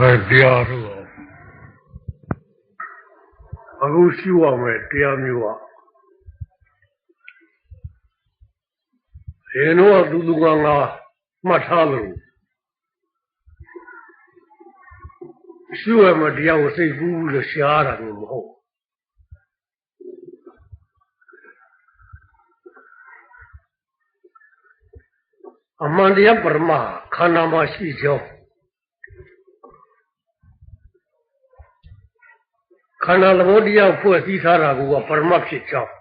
ဘယ်တရားတော့အခုရှိရမယ်တရားမျိုးอ่ะရေတော့သူသူကငါမှတ်ထားလို့ရှိရမယ်တရားကိုစိတ်ကူးလို့ရှားတာမျိုးမဟုတ်အမှန်တရားပရမခန္ဓာမှာရှိကြောင်း ခန္ဓာသဘောတရားဖွဲ့စည်းထားတာကပရမဖြစ်ကြောင်း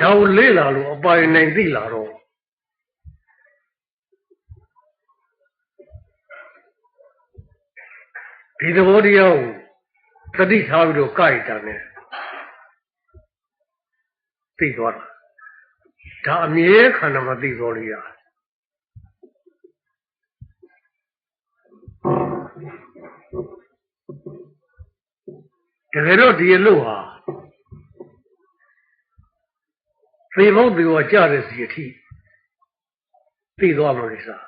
ဒါကိုလေ့လာလို့အပိုင်နိုင်သိလာတော့ဒီသဘောတရားကိုသတိထားပြီးတော့ကြိုက်တာနဲ့သိသွားတာဒါအမြဲခန္ဓာမှာသိသွားလို့ရတယ် တကယ်တော့ဒီအလုပ်ဟာသေဖို့သေဖို့ကြတဲ့စီအထိသိသွားမှာလေစား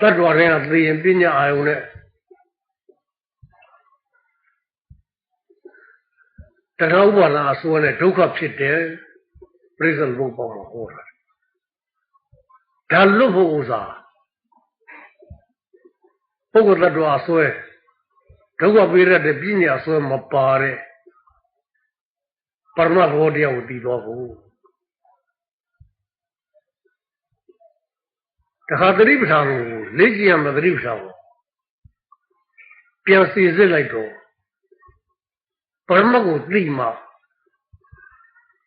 တတ်တော်ရင်သေရင်ပညာအာယုန်နဲ့တရားဥပါဒအစိုးနဲ့ဒုက္ခဖြစ်တယ်ပြိဿဘုံပေါ်မှာဟောတာဒါလွတ်ဖို့ဥစားပုဂ္ဂိုလ်တ attva အစွဲ ဒုက္ခပေးရတဲ့ပညာအစွဲမပါတဲ့ပရမတ်ဘောတရားကိုတည်တော်ဖို့တခါသတိပဋ္ဌာန်ကိုလေ့ကျင့်ရမယ်သတိပဋ္ဌာန်ကိုပြန်စီစစ်လိုက်တော့ပရမတ်ကိုသိမှ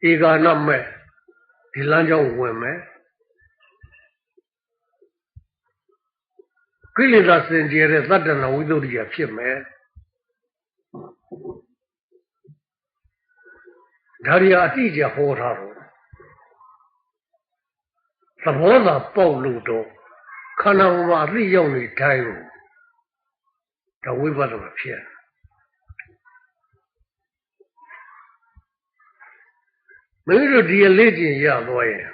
ဧကာနမဲ့ဒီလမ်းကြောင်းဝင်မယ်ကိလေသာစင်ကြယ်တဲ့သတ္တနာဝိသုဒ္ဓိယဖြစ်မယ် ဒါရီအတိအကျဟောထားတော့သဘောသာပေါက်လို့တော့ခန္ဓာမှာအသိရောက်နေတိုင်းကိုဒါဝိပဿနာဖြစ်မင်းတို့ဒီအလေးကျင်ရသွားရင်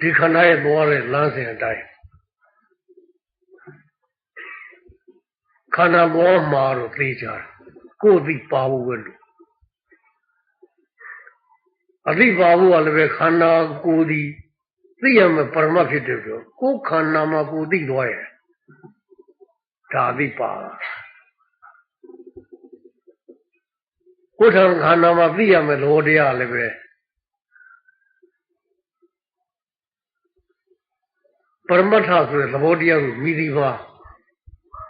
ဒီခန္ဓာရဲ့သွားတဲ့လမ်းစဉ်အတိုင်း ခန္ဓာပေါ်မှာတော့သိကြတယ်ကိုယ်သိပါဖို့ပဲလို့အသိပါဖို့ကလည်းပဲခန္ဓာကိုယ်ဒီသိရမယ်ပရမတ်ဖြစ်တယ်ပြောကိုယ်ခန္ဓာမှာကိုယ်သိသွားရဲ့ဒါသိပါကိုယ်ထံခန္ဓာမှာသိရမယ်လောတရားလည်းပဲပရမတ္ထဆိုတဲ့သဘောတရားကိုမိဒီပါ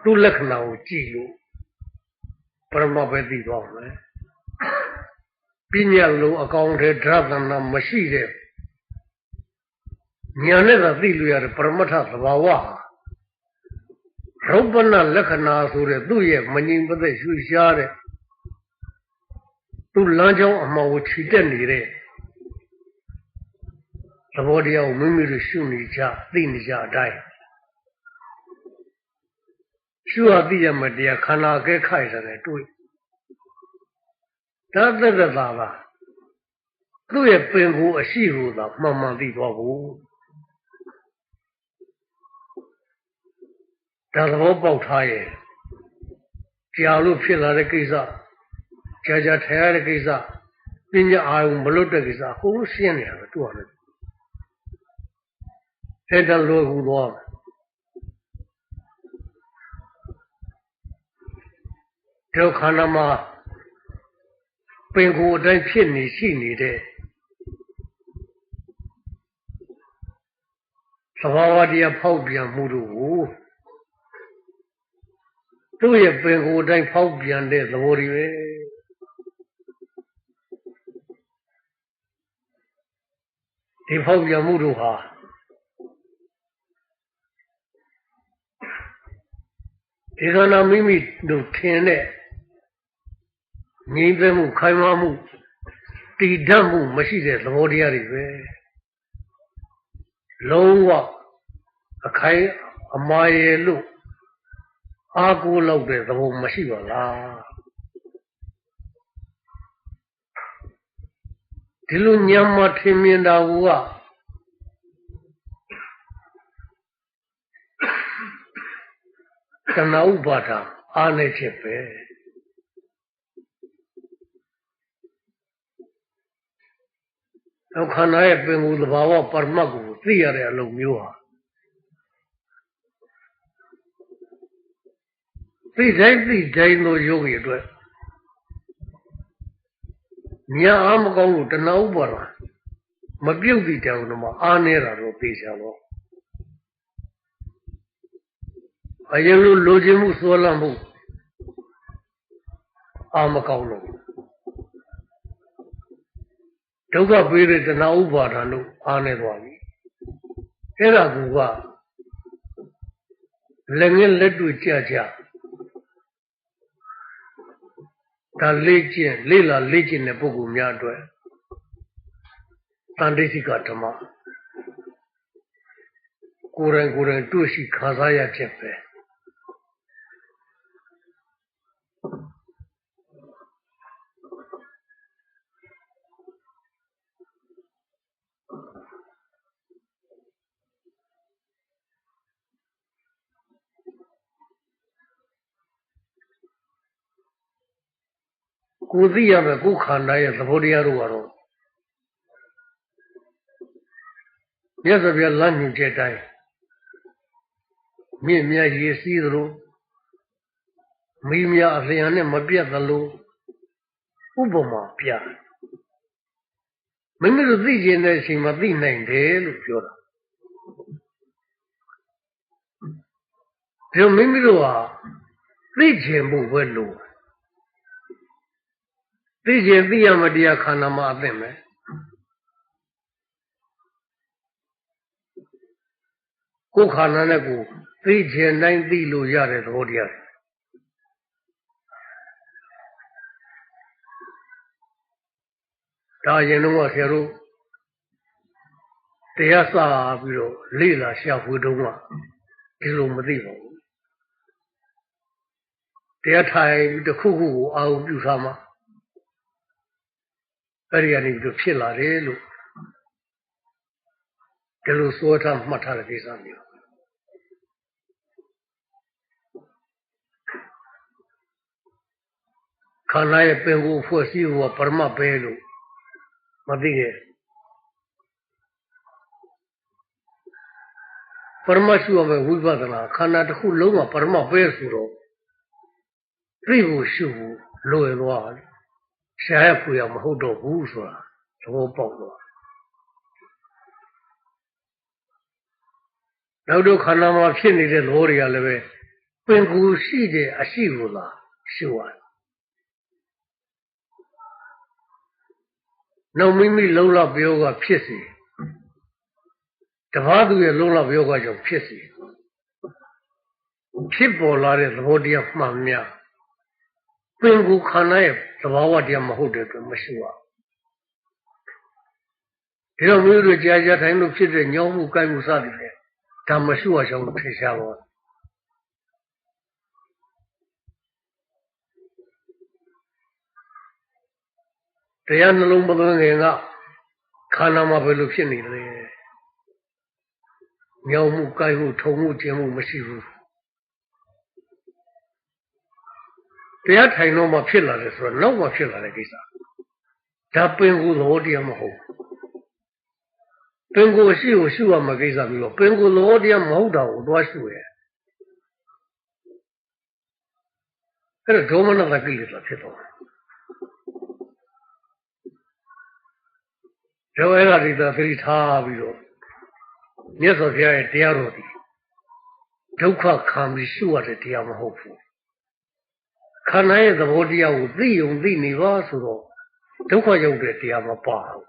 သူ့လက္ခဏာကိုကြည့်လို့ပရမတ်ပဲသိသွားမယ်ပညာလုံးအကောင်ထဲဓာတ်သနာမရှိတဲ့ညာနဲ့သာသိလို့ရတယ်ပရမတ္ထသဘာဝဟာရုပ်ပနလက္ခဏာဆိုတဲ့သူ့ရဲ့မငြိမ်မသက်ရွှေရှားတဲ့သူ့လမ်းကြောင်းအမှောင်ကိုခြိတက်နေတဲ့သဘောတရားကိုမိမိတို့ရှုနေကြသိနေကြအတိုင်း ရှုရသိရမတရားခန္ဓာကဲခိုက်တယ်တွေ့ဒါသက်သက်သာပါသူ့ရဲ့ပင်ကိုအရှိကိုသာမှန်မှန်သိသွားဖို့ဒါသဘောပေါက်ထားရဲ့ကြာလို့ဖြစ်လာတဲ့ကိစ္စကြာကြာထိုင်ရတဲ့ကိစ္စပညာအာရုံမလွတ်တဲ့ကိစ္စအကုန်ရှင်းနေရတယ်သူ့ဟာလည်းအဲ့ဒါလိုကူသွားမယ် ဒုက္ခနာမှာပင်ကိုယ်အတိုင်းဖြစ်နေရှိနေတဲ့သဘာဝတရားဖောက်ပြန်မှုတို့ကိုသူ့ရဲ့ပင်ကိုယ်အတိုင်းဖောက်ပြန်တဲ့သဘောတွေပဲဒီဖောက်ပြန်မှုတို့ဟာဒီကနာမိမိတို့ထင်တဲ့ ငြိမ့်သက်မှုခိုင်မာမှုတည်တတ်မှုမရှိတဲ့သဘောတရားတွေပဲလုံးဝအခိုင်အမာရလို့အားကိုးလောက်တဲ့သဘောမရှိပါလားဒီလိုညံမထင်မြင်တာကကနဥပါဒာအားနေချက်ပဲ တော့ခန္ဓာရဲ့ပင်ကိုယ်သဘာဝပရမတ်ကိုသိရတဲ့အလုပ်မျိုးဟာသိတိုင်းသိတိုင်းသောယောဂီအတွက်ညာအားမကောင်းလို့တဏှာဥပါဒမပြုတ်တည်တယ်တော့အားနေတာတော့သိချာတော့အရင်လိုလိုချင်မှုစွဲလမ်းမှုအာမကောင်းလို့ ဒုက္ခပေးတဲ့တဏှာဥပါဒံတို့အားနေသွားပြီအဲ့ဒါကလည်းငယ်လက်တွေ့ကြကြဒါလေ့ကျင့်လေ့လာလေ့ကျင့်တဲ့ပုဂ္ဂိုလ်များအတွက်တန်တိစိကဓမ္မကိုယ်တိုင်ကိုယ်တိုင်တွေ့ရှိခံစားရချက်ပဲ ကိုသိရမယ်ကိုခန္ဓာရဲ့သဘောတရားတို့ကတော့မြတ်စွာဘုရားလမ်းညွှန်ချက်တိုင်းမြင့်မြတ်ရည်စည်းသလိုမိမြအလျံနဲ့မပြတ်သလိုဥပမာပြမိမိတို့သိကျင်တဲ့အချိန်မှာသိနိုင်တယ်လို့ပြောတာဒီမိမိတို့ဟာသိကျင်ဖို့ပဲလို့ သိကျင်သိရမတရားခန္ဓာမှာအသင့်ပဲကိုယ်ခန္ဓာနဲ့ကိုယ်သိကျင်တိုင်းသိလို့ရတဲ့သဘောတရားဒါရင်တော့ဆရာတို့တရားစာပြီးတော့လေ့လာရှာဖွေတော့မှဒီလိုမသိပါဘူးတရားထိုင်တစ်ခုခုကိုအာရုံပြုထားမှ အဲ့ဒီကနေပြီးတော့ဖြစ်လာတယ်လို့ဒီလိုစိုးထားမှတ်ထားတဲ့ကိစ္စမျိုးခန္ဓာရဲ့ပင်ကိုယ်ဖွဲ့စည်းဖို့ပရမတ်ပဲလို့မသိရဲ့ပရမတ်ရှုရမယ်ဝိပဿနာခန္ဓာတစ်ခုလုံးကပရမတ်ပဲဆိုတော့သိဖို့ရှုဖို့လွယ်သွားတယ် ရှားရဖွေရမဟုတ်တော့ဘူးဆိုတာသဘောပေါက်တော့နောက်တော့ခန္ဓာမှာဖြစ်နေတဲ့သဘောတွေကလည်းပဲပင်ကူရှိတဲ့အရှိကိုသာရှုရတယ်နောက်မိမိလုံလောက်ပြောကဖြစ်စီတပားသူရဲ့လုံလောက်ပြောကကြောင့်ဖြစ်စီဖြစ်ပေါ်လာတဲ့သဘောတရားမှန်များ ပင်ကိုခန္ဓာရဲ့သဘာဝတရားမဟုတ်တဲ့အတွက်မရှိပါဘူးဒီတော့မျိုးတို့ကြာကြာထိုင်လို့ဖြစ်တဲ့ညောင်းမှုကိုက်မှုစသည်ဖြင့်ဒါမရှိအောင်ရှောင်းထင်ရှားပါတရားနှလုံးမသွင်းခင်ကခန္ဓာမှာဘယ်လိုဖြစ်နေလဲညောင်းမှုကိုက်မှုထုံမှုကျင်းမှုမရှိဘူး တရားထိုင်တော့မှဖြစ်လာတယ်ဆိုတော့နောက်မှဖြစ်လာတဲ့ကိစ္စဒါပင်ကိုသဘောတရားမဟုတ်ပင်ကိုရှိကိုရှုရမှာကိစ္စပြီးတော့ပင်ကိုသဘောတရားမဟုတ်တာကိုသွားရှုရဲ့အဲ့ဒါဒေါမနတကိလေသာဖြစ်တော့ဒေဝရရိတာသတိထားပြီးတော့မြတ်စွာဘုရားရဲ့တရားတော်ဒီဒုက္ခခံပြီးရှုရတဲ့တရားမဟုတ်ဘူး ခန္ဓာရဲ့သဘောတရားကိုသိုံသိနေပါဆိုတော့ဒုက္ခရောက်တဲ့တရားမပါဘူး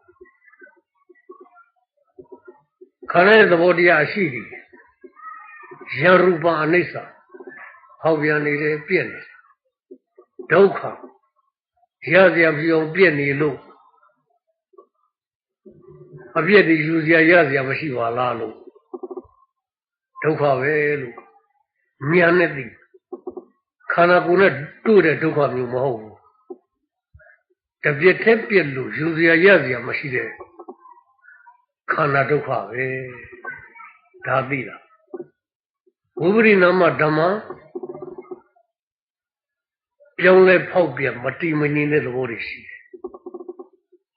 ခန္ဓာရဲ့သဘောတရားရှိတယ်ယရူပအနိစ္စဟောက်ပြန်နေတယ်ပြည့်နေတယ်ဒုက္ခရစရာပြောင်းပြည့်နေလို့အပြည့်တည်ယူစရာရစရာမရှိပါလားလို့ဒုက္ခပဲလို့ဉာဏ်နဲ့သိ ခန္ဓာကိုယ်နဲ့တွေ့တဲ့ဒုက္ခမျိုးမဟုတ်ဘူးတပြက်တည်းပြက်လို့ယူစရာရစရာမရှိတဲ့ခန္ဓာဒုက္ခပဲဒါသိတာဝိပရိနာမဓမ္မပြောင်းလဲဖောက်ပြန်မတိမငြိမ်တဲ့သဘောတွေရှိတယ်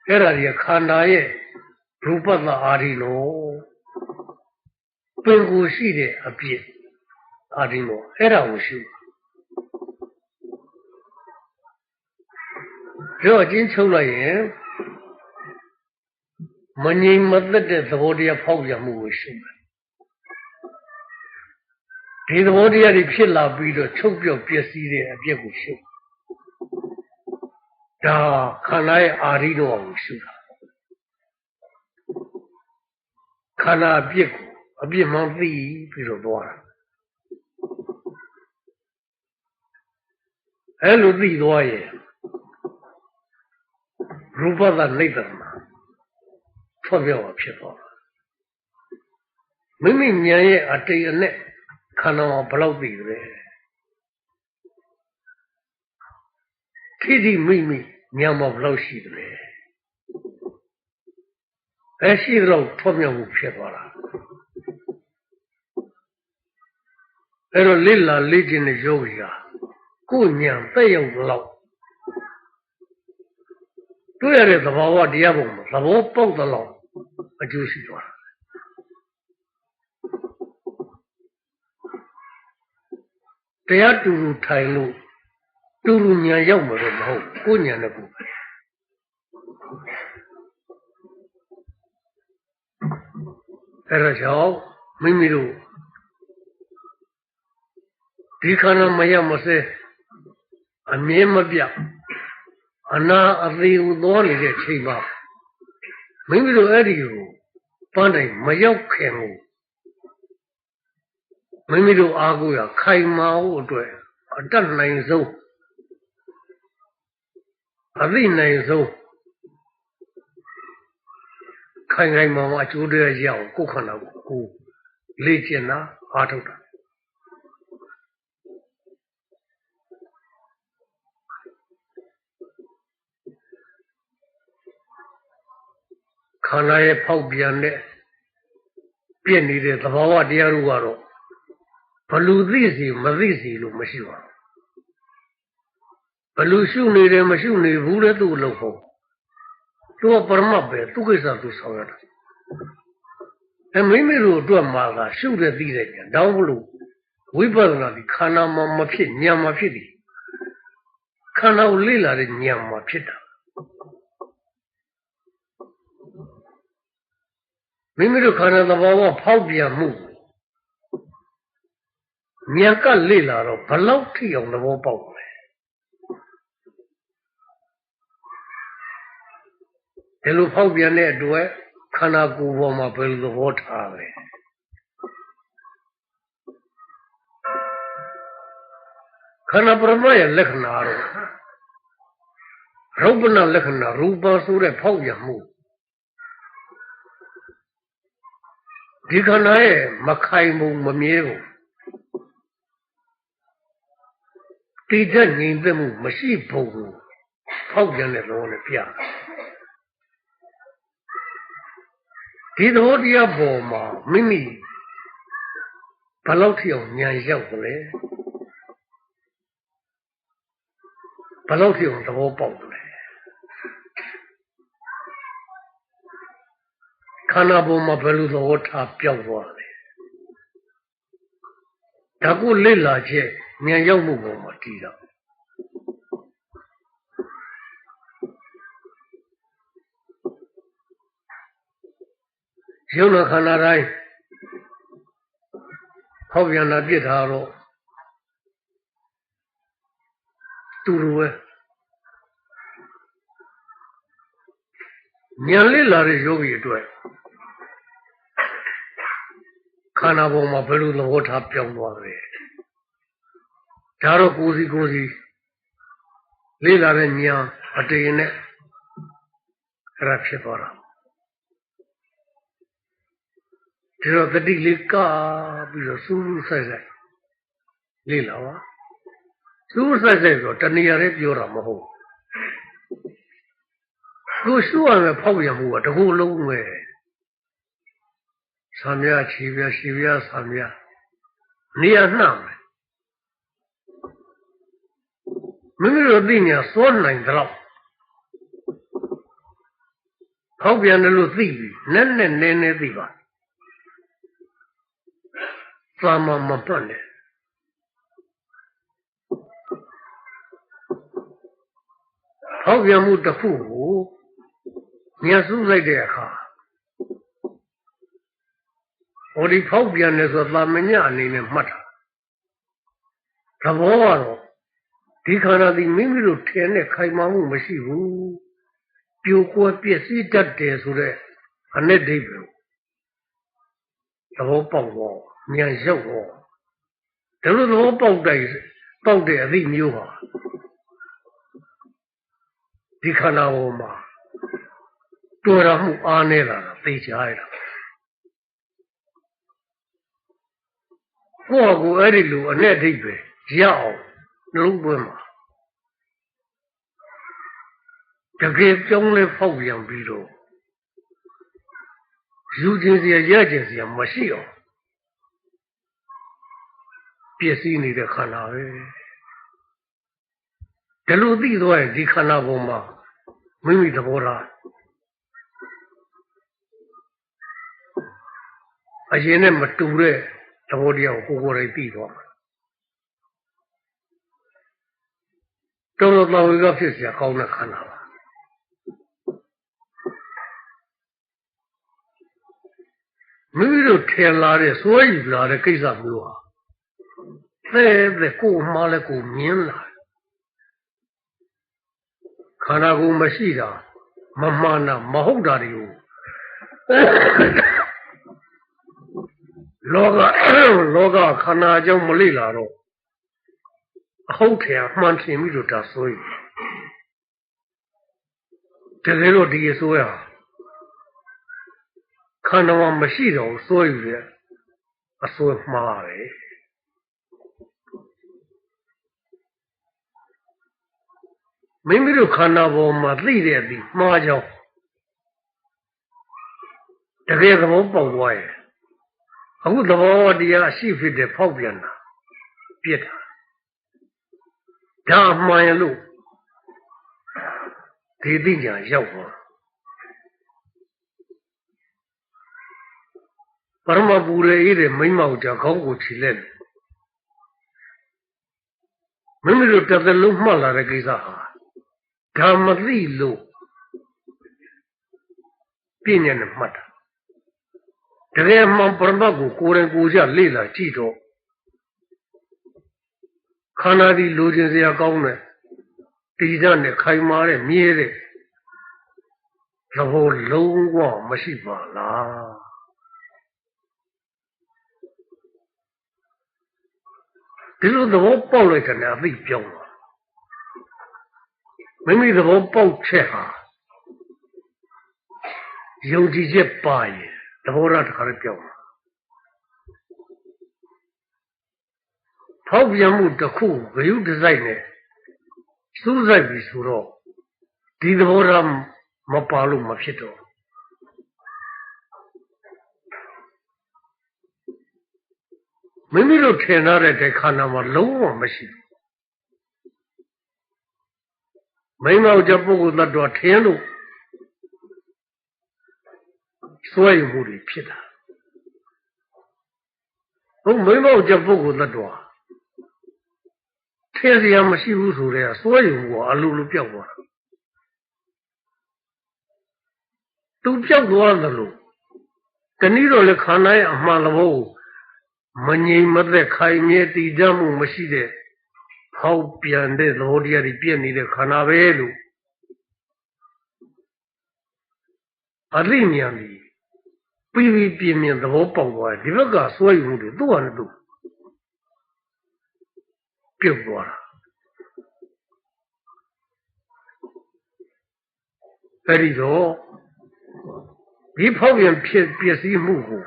အဲ့ဒါကြီးခန္ဓာရဲ့ရူပသအာရိနောပင်ကိုရှိတဲ့အပြစ်အာရိနောအဲ့ဒါကိုရှုပြော အချင်းချုပ်လိုက်ရင်မငြိမ်မသက်တဲ့သဘောတရားဖောက်ပြန်မှုကိုရှုမယ်ဒီသဘောတရားတွေဖြစ်လာပြီးတော့ချုပ်ပြောက်ပျက်စီးတဲ့အပြစ်ကိုရှုဒါခန္ဓာရဲ့အာရိတော်ကိုရှုတာခန္ဓာအပြစ်ကိုအပြစ်မှန်သိပြီးတော့သွားတာအဲ့လိုသိသွားရင် ရူပသနိဗ္ဗာန်မှာထွက်ပြောင်းဖြစ်သွားတာမိမိဉာဏ်ရဲ့အတိတ်အနဲ့ခန္ဓာမှာဘယ်လောက်သိတယ်ထိတိမိမိဉာဏ်မှာဘယ်လောက်ရှိတယ်အဲရှိတော့ထွက်မြောက်မှုဖြစ်သွားတာအဲ့တော့လိလာလေ့ကျင့်တဲ့ယောဂီဟာကိုယ်ဉာဏ်သက်ရောက်တော့ တွေ့ရတဲ့သဘာဝတရားပုံမှာသဘောပေါက်တဲ့လောက်အကျိုးရှိသွားတာတရားတူတူထိုင်လို့တူတူဉာဏ်ရောက်မှာတော့မဟုတ်ကိုယ်ဉာဏ်နဲ့ကိုယ်ပဲအဲ့ဒါကြောင့်မိမိတို့ဒီခန္ဓာမရမစဲအမြဲမပြတ် အနာအသေးဟူသောနေတဲ့ချိန်မှာမိမိတို့အဲ့ဒီကိုပန်းတိုင်မရောက်ခင်ကိုမိမိတို့အားကိုးရခိုင်မာဖို့အတွက်အတတ်နိုင်ဆုံးအသိနိုင်ဆုံးခိုင်ခိုင်မာမာအကျိုးတရားရအောင်ကိုယ်ခန္ဓာကိုကိုလေ့ကျင့်တာအားထုတ်တာ ခန္ဓာရဲ့ဖောက်ပြန်တဲ့ပြည့်နေတဲ့သဘာဝတရားတို့ကတော့ဘလူသိစီမသိစီလို့မရှိပါဘူးဘလူရှုနေတယ်မရှုနေဘူးလေသူ့လို့ဟုတ်သူကပရမတ်ပဲသူကိစ္စသူဆောင်ရတာအမိမိတို့အတွက်မှာကရှုတဲ့သိတဲ့ညာတောင်းဘလို့ဝိပဿနာဒီခန္ဓာမှာမဖြစ်ညာမှာဖြစ်တယ်ခန္ဓာကိုလေ့လာတဲ့ညာမှာဖြစ်တာ မိမိတို့ခန္ဓာသဘာဝဖောက်ပြန်မှုဉာဏ်ကလေ့လာတော့ဘလောက်ထိအောင်သဘောပေါက်လဲဒီလိုဖောက်ပြန်တဲ့အတွက်ခန္ဓာကိုယ်ပေါ်မှာဘယ်လိုသဘောထားလဲခန္ဓာပရမရဲ့လက္ခဏာတော့ရုပ်ပနာလက္ခဏာရူပဆိုတဲ့ဖောက်ပြန်မှု ဒီခန္ဓာရဲ့မခိုင်မှုမမြဲဘူးတည်တဲ့ငြိမ်သက်မှုမရှိဘူးဖောက်ပြန်တဲ့သဘောနဲ့ပြဒီသဘောတရားပေါ်မှာမိမိဘလောက်ထိအောင်ဉာဏ်ရောက်တယ်ဘလောက်ထိအောင်သဘောပေါက်တယ်ခ န္ဓာပေါ်မှာဘယ်လိုသဘောထားပြောက်သွားလဲဒါကိုလေ့လာချက်ဉာဏ်ရောက်မှုပေါ်မှာတည်တော့ရုပ်နာခန္ဓာတိုင်းဟောက်ပြန်တာပြစ်တာတော့တူတူပဲဉာဏ်လေးလာတဲ့ယောဂီအတွက် ခန္ဓာပေါ်မှာဘယ်လိုသဘောထားပြောင်းသွားလဲဒါတော့ကိုယ်စီကိုယ်စီလေးလာတဲ့ဉာဏ်အတေနဲ့အဲ့ဒါဖြစ်သွားတာဒီတော့တတိလေးကပြီးတော့စူးစူးဆိုင်ဆိုင်လေးလာပါစူးဆိုင်ဆိုင်ဆိုတဏှာရဲပြောတာမဟုတ်ကိုရှုရမယ်ဖောက်ရမှုကတကူလုံးပဲ ဆံမြချီပြရှီပြဆံမြနေရနှံ့မယ်မိမိတို့သိညာစွန့်နိုင်တော့ဖောက်ပြန်တယ်လို့သိပြီနဲ့နဲ့နည်းနည်းသိပါသာမမပတ်နဲ့ဖောက်ပြန်မှုတစ်ခုကိုညှစုလိုက်တဲ့အခါ ဟောဒီဖောက်ပြန်တယ်ဆိုတာမညအနေနဲ့မှတ်တာသဘောကတော့ဒီခန္ဓာဒီမိမိတို့ထင်တဲ့ခိုင်မာမှုမရှိဘူးပြိုကွယ်ပြည့်စည်တတ်တယ်ဆိုတဲ့အနဲ့ဒိဗ္ဗေသဘောပေါက်တော့ဉာဏ်ရောက်တော့ဒါလိုသဘောပေါက်တဲ့ပေါက်တဲ့အသည့်မျိုးပါဒီခန္ဓာပေါ်မှာတော်ရမှုအားနေလာတာသိချရတာ ကိုယ့်ကိုအဲ့ဒီလိုအနဲ့အဓိပ္ပာယ်ရအောင်နှလုံးသွင်းမှာတကယ်ကြောင်းလဲဖောက်ပြန်ပြီးတော့ယူခြင်းစရာရခြင်းစရာမရှိအောင်ပျက်စီးနေတဲ့ခန္ဓာပဲဒီလိုသိသွားရင်ဒီခန္ဓာပေါ်မှာမိမိသဘောထားအရင်နဲ့မတူတဲ့ သဘောတရားကိုကိုယ်ကိုယ်တိုင်သိသွားမှာတော်တော်တော်ဝေကဖြစ်เสียကောင်းတဲ့ခန္ဓာပါမိမိတို့ထင်လာတဲ့စွဲယူလာတဲ့ကိစ္စမျိုးဟာသဲတဲ့ကိုယ်မှားလဲကိုမြင်လာခန္ဓာကိုယ်မရှိတာမမှန်တာမဟုတ်တာတွေကို လောကလောကခန္ဓာကြောင့်မလိလာတော့အဟုတ်ထင်မှန်ထင်ပြီးတော့ဒါဆိုရင်တကယ်လို့ဒီအစိုးရခန္ဓာမှာမရှိတော့စိုးယူတယ်အစိုးမှားတယ်မိမိတို့ခန္ဓာပေါ်မှာသိတဲ့အသည့်မှားကြောင်းတကယ်သဘောပေါက်သွားရဲ့ အခုသဘောတရားရှိဖြစ်တဲ့ဖောက်ပြန်တာပြစ်တာဒါမှန်ရလို့ဒီသိညာရောက်သွားပရမပူရေဤတဲ့မိမ့်မောက်ကြခေါင်းကိုခြိလက်မိမိတို့တစ်သက်လုံးမှတ်လာတဲ့ကိစ္စဟာဒါမသိလို့ပြည့်ညံ့နဲ့မှတ်တာ တကယ်မှန်ပရမတ်ကိုကိုယ်တိုင်ကိုယ်ကျလေ့လာကြည့်တော့ခန္ဓာဒီလိုချင်စရာကောင်းတယ်တိကျနဲ့ခိုင်မာတဲ့မြဲတဲ့သဘောလုံးဝမရှိပါလားဒီလိုသဘောပေါက်လိုက်တဲ့အသိပြောင်းသွားမိမိသဘောပေါက်ချက်ဟာယုံကြည်ချက်ပါရင် သဘောထားတစ်ခါလည်းပြောင်းသွားဖောက်ပြန်မှုတစ်ခုဂယုတစိုက်နဲ့စူးစိုက်ပြီဆိုတော့ဒီသဘောထားမပါလို့မဖြစ်တော့မိမိတို့ထင်ထားတဲ့ခန္ဓာမှာလုံးဝမရှိဘူးမိမောကြပုဂ္ဂိုလ်တ attva ထင်လို့ စွဲယူမှုတွေဖြစ်တာဟုတ်မိမောကြပုဂ္ဂိုလ်တ attva ထင်စရာမရှိဘူးဆိုတဲ့စွဲယူမှုကအလိုလိုပြောက်သွားတာသူပြောက်သွားသလိုတနည်းတော့လေခန္ဓာရဲ့အမှန်သဘောကိုမငြိမ်မသက်ခိုင်မြဲတည်ကြမှုမရှိတဲ့ဟောက်ပြန်တဲ့သဘောတရားတွေပြည့်နေတဲ့ခန္ဓာပဲလို့အလိဉာဏ်ကြီး ပြီးပြီးပြင်းပြင်းသဘောပေါက်သွားတယ်ဒီဘက်ကစွဲယူမှုတွေသူ့ဟာနဲ့သူပြုတ်သွားတာအဲ့ဒီတော့ဒီဖောက်ပြန်ဖြစ်ပျက်စီးမှုကို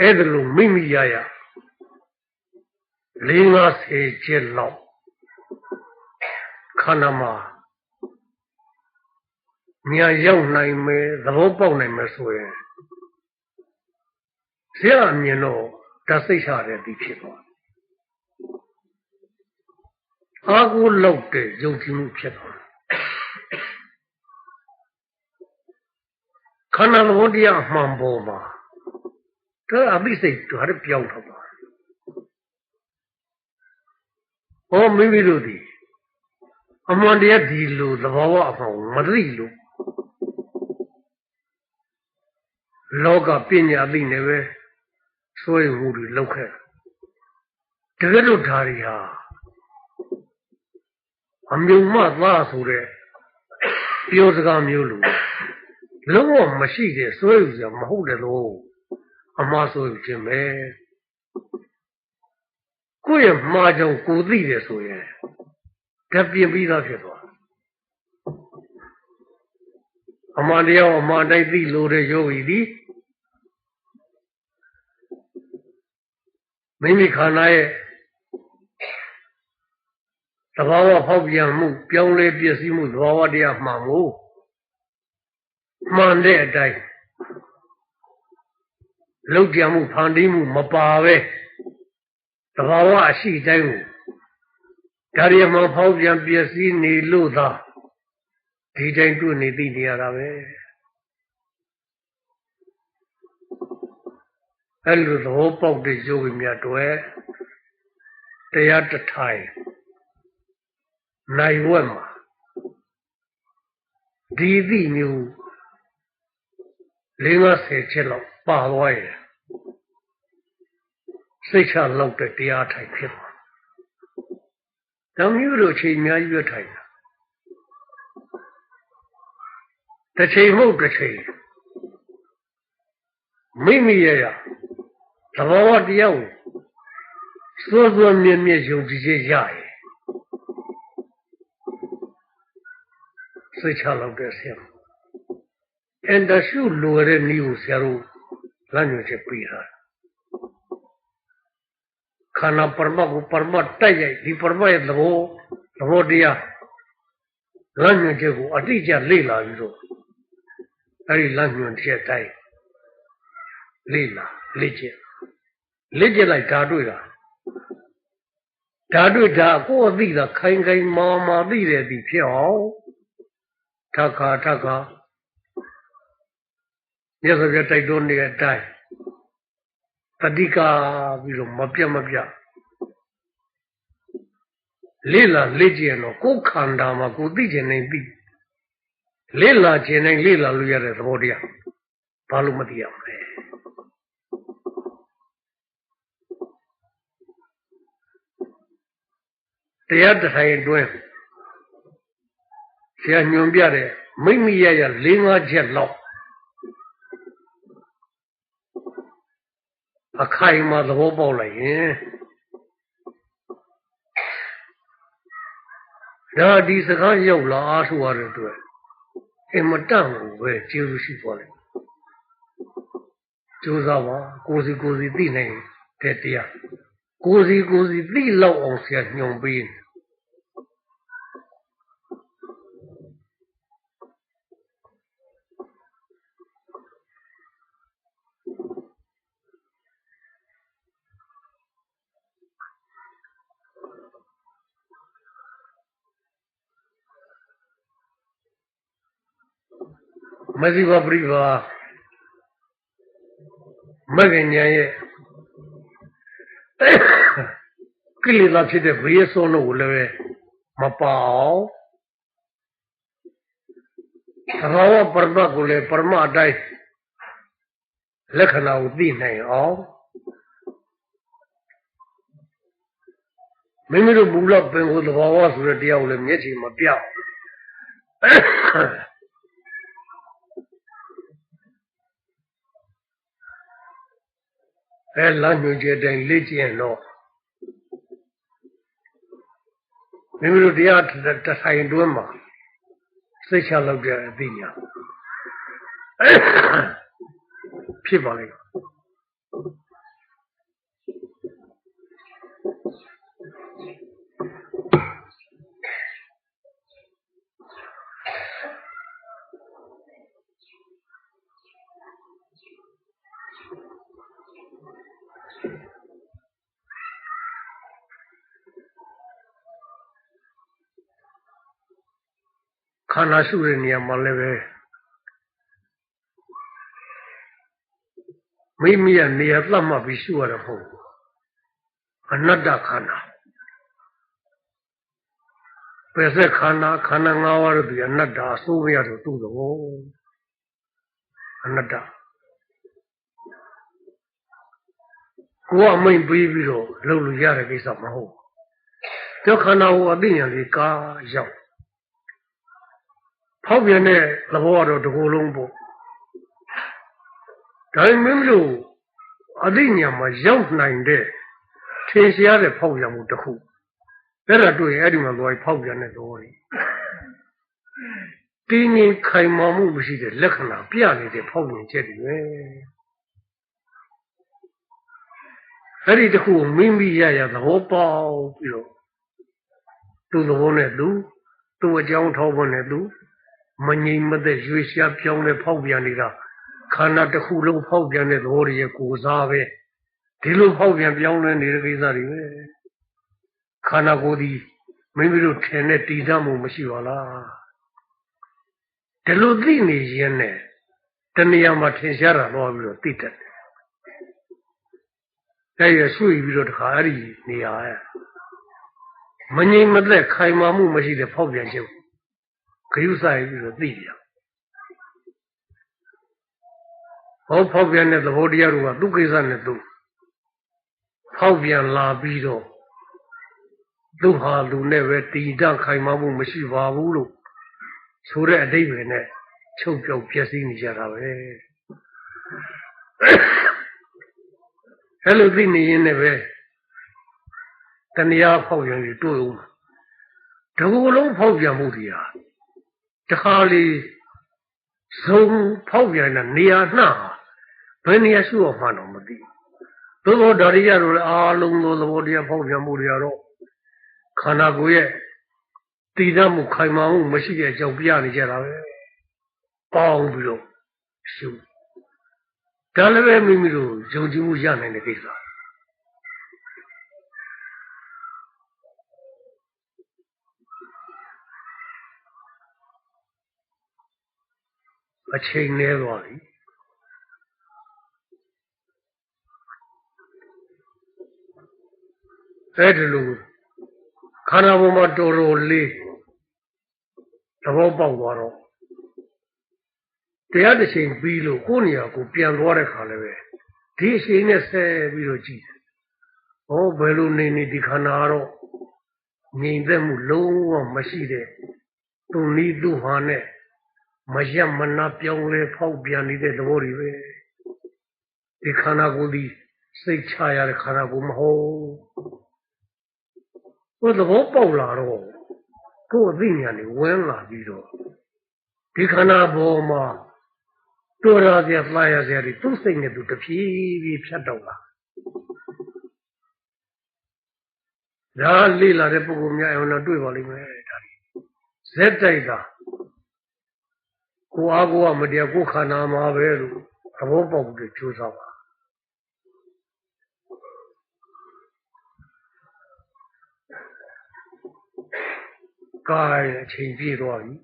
အဲ့ဒါလိုမိမိရရလေးငါးဆယ်ချက်လောက်ခန္ဓာမှာ မြန်ရောက်နိုင်မယ်သဘောပေါက်နိုင်မယ်ဆိုရင်ဆရာအမြင်တော့ဓာတ်စိတ်ချတဲ့ဒီဖြစ်သွားအာကိုလောက်တဲ့ယုံကြည်မှုဖြစ်သွားတယ်ခန္ဓာသဘောတရားအမှန်ပေါ်မှာဒါအပိစိတ်ဓာတ်ပြောင်းတော့ပါဟောမိမိတို့ဒီအမှန်တရားဒီလိုသဘောဝအမှန်မသိလို့ လောကပညာသိနေပဲဆွေးမှုတွေလောက်ခဲ့တကယ်လို့ဓာရီဟာအမြုံမသားဆိုတဲ့ပြောစကားမျိုးလိုလုံးဝမရှိတဲ့ဆွေးယူစရာမဟုတ်တယ်လို့အမှားဆွေးယူခြင်းပဲကိုယ့်ရဲ့မှားကြောင့်ကိုသိတယ်ဆိုရင်ဓာပြင်ပြီးသားဖြစ်သွားအမှန်တရားအမှန်တိုင်းသိလို့တဲ့ယောဂီသည် မိမိခန္ဓာရဲ့သဘာဝဖောက်ပြန်မှု ပြောင်းလဲပြည့်စည်မှုသဘာဝတရားမှန်ကိုမှန်တဲ့အတိုင်းလောက်ကြမှုဖန်တီးမှုမပါပဲသဘာဝအရှိတိုင်းကိုဒါရီမှဖောက်ပြန်ပြည့်စည်နေလို့သာဒီတိုင်းတွေ့နေသိနေရတာပဲ အဲ့လိုသဘောပေါက်တဲ့ယောဂီများတွေတရားတထိုင်နိုင်ဝက်မှာဒီသည့်မျိုးလေးငါဆယ်ချက်လောက်ပါသွားရင်စိတ်ချလောက်တဲ့တရားထိုင်ဖြစ်သွား။ဒါမျိုးလိုချိန်များရွတ်ထိုင်တာ။တစ်ချိန်မဟုတ်တစ်ချိန်မိမိရဲ့ရ သဘောတရားကိုစွစွမြဲမြဲယုံကြည်ခြင်းရရင်စိတ်ချလောက်တဲ့ဆရာအန်တရှုလိုတဲ့နည်းကိုဆရာတို့လမ်းညွှန်ချက်ပေးတာခန္ဓာပရမတ်ကိုပရမတ်တိုက်ရိုက်ဒီပရမတ်ရဲ့သဘောသဘောတရားလမ်းညွှန်ချက်ကိုအတိအကျလေ့လာပြီးတော့အဲဒီလမ်းညွှန်ချက်တိုင်းလေ့လာလေ့ကျင့် လေ့ကျင့်လိုက်ဓာတွေ့တာဓာတွေ့ဓာကိုယ်အသိတာခိုင်ခိုင်မာမာသိတယ်ဒီဖြစ်အောင်ထခါထခါမြတ်စွာဘုရားတိုက်တွန်းနေတဲ့အတိုင်းတတိကာပြီးတော့မပြတ်မပြတ်လေးလာလေးကျင်တော့ကိုယ်ခန္ဓာမှာကိုသိကျင်နေပြီလေးလာခြင်းနဲ့လေးလာလို့ရတဲ့သဘောတရားဘာလို့မသိရမလဲ တရားတထိုင်အတွင်းဆရာညွန်ပြတဲ့မိမိရရ၄၅ချက်လောက်အခိုင်အမာသဘောပေါက်လိုက်ရင်ဒါဒီစကားရောက်လာအားထုတ်ရတဲ့အတွက်အင်မတန်ကိုပဲကျေးဇူးရှိသွားတယ်ကြိုးစားပါကိုစီကိုစီသိနိုင်တဲ့တရားကိုစီကိုစီသိလောက်အောင်ဆရာညွန်ပေးတယ် မဇိဝပရိပါမဂ္ဂညာရဲ့ကိလေသာဖြစ်တဲ့ဘေးဆုံးလို့လည်းမပါအောင်သဘောပရမတ်ကိုလည်းပရမတ်အတိုင်းလက္ခဏာကိုသိနိုင်အောင်မိမိတို့မူလပင်ကိုသဘောဝဆိုတဲ့တရားကိုလည်းမျက်ခြေမပြောက် အဲလမ်းညွှန်ချက်တိုင်းလေ့ကျင့်တော့မိမိတို့တရားတထိုင်တွင်းမှာစိတ်ချလောက်တဲ့အသိဉာဏ်ဖြစ်ပါလိမ့်ခ န္ဓာရှုတဲ့နေရာမှာလည်းပဲမိမိရဲ့နေရာသတ်မှတ်ပြီးရှုရတာမဟုတ်ဘူးအနတ္တခန္ဓာပဲဆက်ခန္ဓာခန္ဓာ၅ပါးတို့ဒီအနတ္တအစိုးရတို့သူ့တော်အနတ္တကိုယ်အမိန်ပေးပြီးတော့လုပ်လို့ရတဲ့ကိစ္စမဟုတ်ဘူး။ကျောခန္ဓာကိုအသိဉာဏ်လေးကာရောက် ဖောက်ပြန်တဲ့သဘောကတော့တစ်ခုလုံးပေါ့။ဒါပေမဲ့မလို့အသိဉာဏ်မှာရောက်နိုင်တဲ့ထင်ရှားတဲ့ဖောက်ပြန်မှုတစ်ခုအဲ့ဒါတွေ့ရင်အဲ့ဒီမှာသွားဖောက်ပြန်တဲ့သဘောတွေတင်းငင်ခိုင်မာမှုမရှိတဲ့လက္ခဏာပြနေတဲ့ဖောက်ပြန်ချက်တွေပဲအဲ့ဒီတခုကိုမိမိရရသဘောပေါက်ပြီးတော့သူ့သဘောနဲ့သူသူ့အကြောင်းထောက်ဖို့နဲ့သူ မငြိမ်မသက်ရွေရှားပြောင်းလဲဖောက်ပြန်နေတာခန္ဓာတစ်ခုလုံးဖောက်ပြန်တဲ့သဘောတွေရဲ့ကိုယ်စားပဲဒီလိုဖောက်ပြန်ပြောင်းလဲနေတဲ့ကိစ္စတွေပဲခန္ဓာကိုယ်ဒီမိမိတို့ထင်တဲ့တည်ဆမှုမရှိပါလားဒီလိုသိနေရင်နဲ့တဏှာမှာထင်ရှားတာတော့ပြီးတော့သိတတ်တယ်။အဲရဆွေပြီးတော့တခါအဲ့ဒီနေရာရဲ့မငြိမ်မသက်ခိုင်မာမှုမရှိတဲ့ဖောက်ပြန်ချက် ဂယုဆိုင်ပြီးတော့သိပြန်။ဟောဖောက်ပြန်တဲ့သဘောတရားတွေကသူ့ကိစ္စနဲ့သူဖောက်ပြန်လာပြီးတော့သူဟာလူနဲ့ပဲတည်တံ့ခိုင်မာမှုမရှိပါဘူးလို့ဆိုတဲ့အတိတ်ပဲနဲ့ချုပ်ပြောက်ပြည့်စည်နေကြတာပဲအဲ့လိုသိနေရင်လည်းပဲတဏှာဖောက်ပြန်ပြီးတွေ့ဦးတကူလုံးဖောက်ပြန်မှုတွေဟာ တခါလေစုံဖောက်ပြန်တဲ့နေရာနှဘယ်နေရာရှိအောင်မှတော့မသိဘူးသို့သောဒါရိယတို့လည်းအားလုံးသောသဘောတရားဖောက်ပြန်မှုတွေကတော့ခန္ဓာကိုယ်ရဲ့တည်တတ်မှုခိုင်မာမှုမရှိတဲ့အကြောင်းပြနေကြတာပဲပေါင်းပြီးတော့ရှုဒါလည်းပဲမိမိတို့ယုံကြည်မှုရနိုင်တဲ့ကိစ္စ အချိန်နည်းသွားပြီအဲ့ဒီလိုခန္ဓာပေါ်မှာတော်တော်လေးသဘောပေါက်သွားတော့တရားတစ်ချိန်ပြီးလို့ကိုယ့်နေရာကိုပြန်သွားတဲ့ခါလည်းပဲဒီအချိန်နဲ့ဆက်ပြီးတော့ကြည့်တယ်။ဟောဘယ်လိုနေနေဒီခန္ဓာတော့ငြိမ်သက်မှုလုံးဝမရှိတဲ့သူနီးသူဟာနဲ့ မရမနာပြောင်းလဲဖောက်ပြန်နေတဲ့သဘောတွေပဲဒီခန္ဓာကိုယ်ဒီစိတ်ချရတဲ့ခန္ဓာကိုယ်မဟုတ်ဟိုသဘောပေါက်လာတော့ကိုယ်အသိဉာဏ်တွေဝင်လာပြီးတော့ဒီခန္ဓာပေါ်မှာတော်ရစရာမှားရစရာတွေသူ့စိတ်နဲ့သူတဖြည်းဖြည်းဖြတ်တော့လာဒါလေးလာတဲ့ပုဂ္ဂိုလ်များအောင်တော့တွေ့ပါလိမ့်မယ်ဒါတွေဇက်တိုက်တာ ကိုအားကိုကမတရားကိုခန္ဓာမှာပဲလို့သဘောပေါက်ပြီးကြိုးစားပါကာယအချိန်ပြည့်သွားပြီ